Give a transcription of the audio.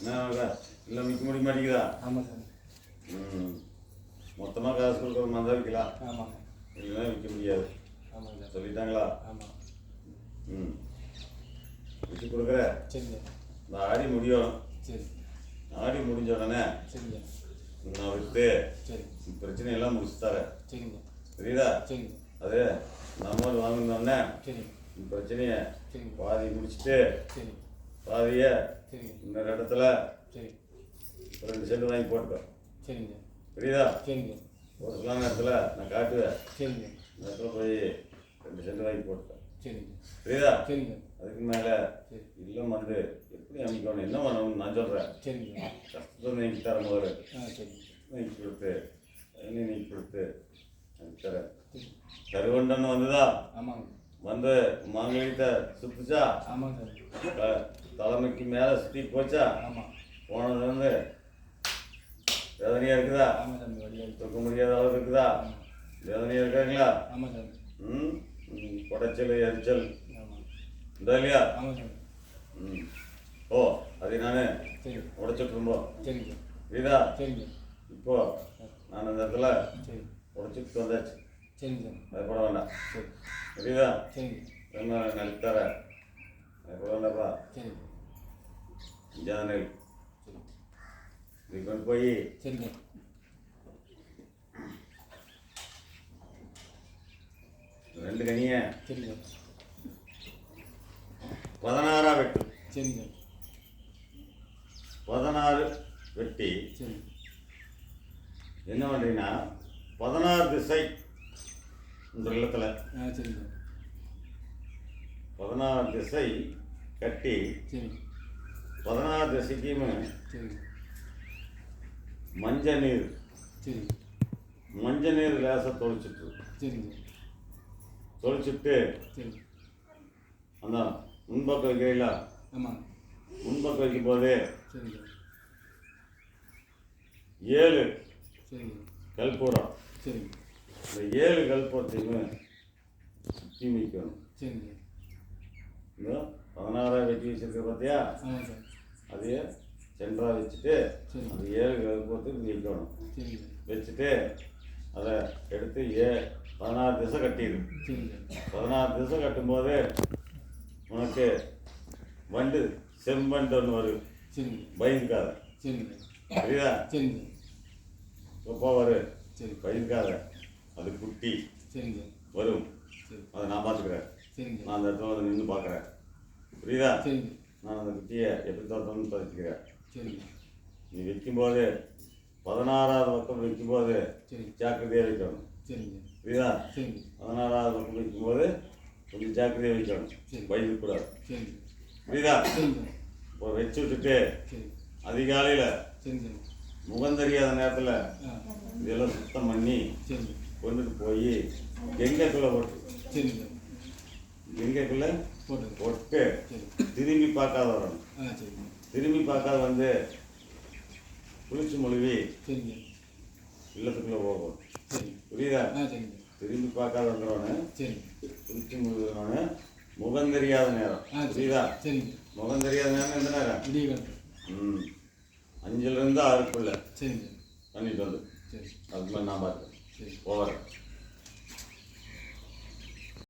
என்ன இல்லை விற்க முடிய மாட்டேங்குதா ஆமாம் சார். ம். மொத்தமாக காசு கொடுக்குற மாதிரி தான் விற்கலாம் ஆமாங்க இல்லைன்னா விற்க முடியாது. ஆமாங்க சார். சொல்லிட்டாங்களா? ஆமாம் ம். விற்று கொடுக்குற? சரிங்க இந்த ஆடி முடியும் சரி. ஆடி முடிஞ்ச உடனே சரிங்க நான் விற்று சரி. பிரச்சனையெல்லாம் முடிச்சு தரேன். சரிங்க புரியுதா? சரிங்க அது நம்ம வாங்கினோடனே இந்த பிரச்சனையை பாதி முடிச்சுட்டு சரி. பாதியை. சரிங்க. இன்னொரு இடத்துல சரி. ரெண்டு சென்ட் வாங்கி போட்டுக்கோ சரிங்க. புரியுதா? சரிங்க. ஒரு சிலான இடத்துல நான் காட்டுவேன். சரிங்க. இந்த இடத்துல போய் ரெண்டு சென்ட் வாங்கி போட்டுக்கோ சரிங்க. புரியுதா? சரிங்க. அதுக்கு மேலே இல்லம் வந்து எப்படி அமைக்கணும்? என்ன பண்ணணும்னு நான் சொல்கிறேன் சரிங்க. கஷ்டத்தை நீக்கி தர முதல்ல ஆ சரிங்க நீக்கி கொடுத்து என்ன நீக்கி கொடுத்து தரேன். சரி. கருவண்டன்னு வந்துதா? ஆமாங்க. வந்து மாங்கலிட்ட சுத்துச்சா? ஆமாங்க. சார் தலைமைக்கு மேலே சுற்றி போச்சா? ஆமாம் போனது வந்து வேதனையாக இருக்குதா ஆமாம் வழியாக தூக்க முடியாத அளவு இருக்குதா? வேதனையாக இருக்காங்களா? ஆமாம் சாமி ம்? குடைச்சல் எரிச்சல். இந்த இல்லையா? ஆமாம் சாமி ம். ஓ அதை நான் சரி. உடைச்சிட்ருந்தோம் சரிங்க புரியுதா? சரிங்க இப்போ நான் அந்த இடத்துல சரி. உடைச்சிட்டு வந்தாச்சு. சரிங்க சாமி பயப்பட வேண்டாம். சரி. புரியுதா? சரிங்க என்ன நெல் சரி நீ கொண்டு போய். சரிங்க. ரெண்டு கனியை. சரிங்க. பதினாறா வெட்டு. சரிங்க. பதினாறு வெட்டி. சரி. என்ன பண்ணுறீங்கன்னா பதினாறு திசை. இந்த இல்லத்தில் சரிங்க. பதினாறு திசை கட்டி பதினாறு திசைக்குமே மஞ்சள் நீர். மஞ்சள் நீர் லேசாக தொளிச்சிட்டு தொளிச்சிட்டு அந்த முன்பக்கம் வைக்கிறீங்களா? முன்பக்கம் வைக்கும்போது சரிங்க ஏழு கல்பூரம். இந்த ஏழு கல்பூரத்தையுமே சுற்றி வைக்கணும் இந்த பதினாறாக வெட்டி வச்சிருக்க பார்த்தியா ஆமாம் சார். அதையே சென்டராக வச்சுட்டு அந்த ஏழு கல்பூரத்துக்கு வைக்கணும் சரிங்க வச்சுட்டு அதை எடுத்து ஏ பதினாறு திசை கட்டிடு. பதினாறு திசை கட்டும்போது உனக்கு வண்டு செம்பண்டு ஒன்று வரும். பயந்துக்காத சரிங்க எப்போ வரும் பயந்துக்காத அது குட்டி. வரும். அதை நான் பார்த்துக்கிறேன். சரிங்க நான் அந்த இடத்துல வந்து நின்று பார்க்குறேன். புரியுதா? சரிங்க நான் அந்த குட்டியை எப்படி தோட்டம்னு பறிச்சுக்கிறேன் சரிங்க நீ வைக்கும்போது பதினாறாவது பக்கம் வைக்கும்போது சரிங்க ஜாக்கிரதையாக வைக்கணும். சரிங்க புரியுதா? சரிங்க பதினாறாவது பக்கம் வைக்கும்போது கொஞ்சம் ஜாக்கிரதையாக வைக்கணும். சரி. பயந்துக்கூடாது சரிங்க புரியுதா? இப்போ வச்சு விட்டுட்டு சரி அதிகாலையில் முகம் தெரியாத நேரத்தில் இதெல்லாம் சுத்தம் பண்ணி கொண்டுட்டு போய் கெங்கைக்குள்ளே போட்டு சரிங்க கெங்கைக்குள்ளே போட்டுங்க போட்டு திரும்பி பார்க்காத வரணும் திரும்பி பார்க்காத வந்து குளிச்சு மொழிவி இல்லத்துக்குள்ளே போகும். சரி புரியுதா? திரும்பி பார்க்காத சரிங்க குளிச்சு முழுகிறவனு முகம் தெரியாத நேரம். புரியுதா? முகம் தெரியாத நேரம் எந்த நேரம்? ம். அஞ்சுலேருந்து ஆறுக்குள்ள. பண்ணிட்டு வந்து. சரி. அதுக்குள்ள நான் பார்க்குறேன் போகிறேன்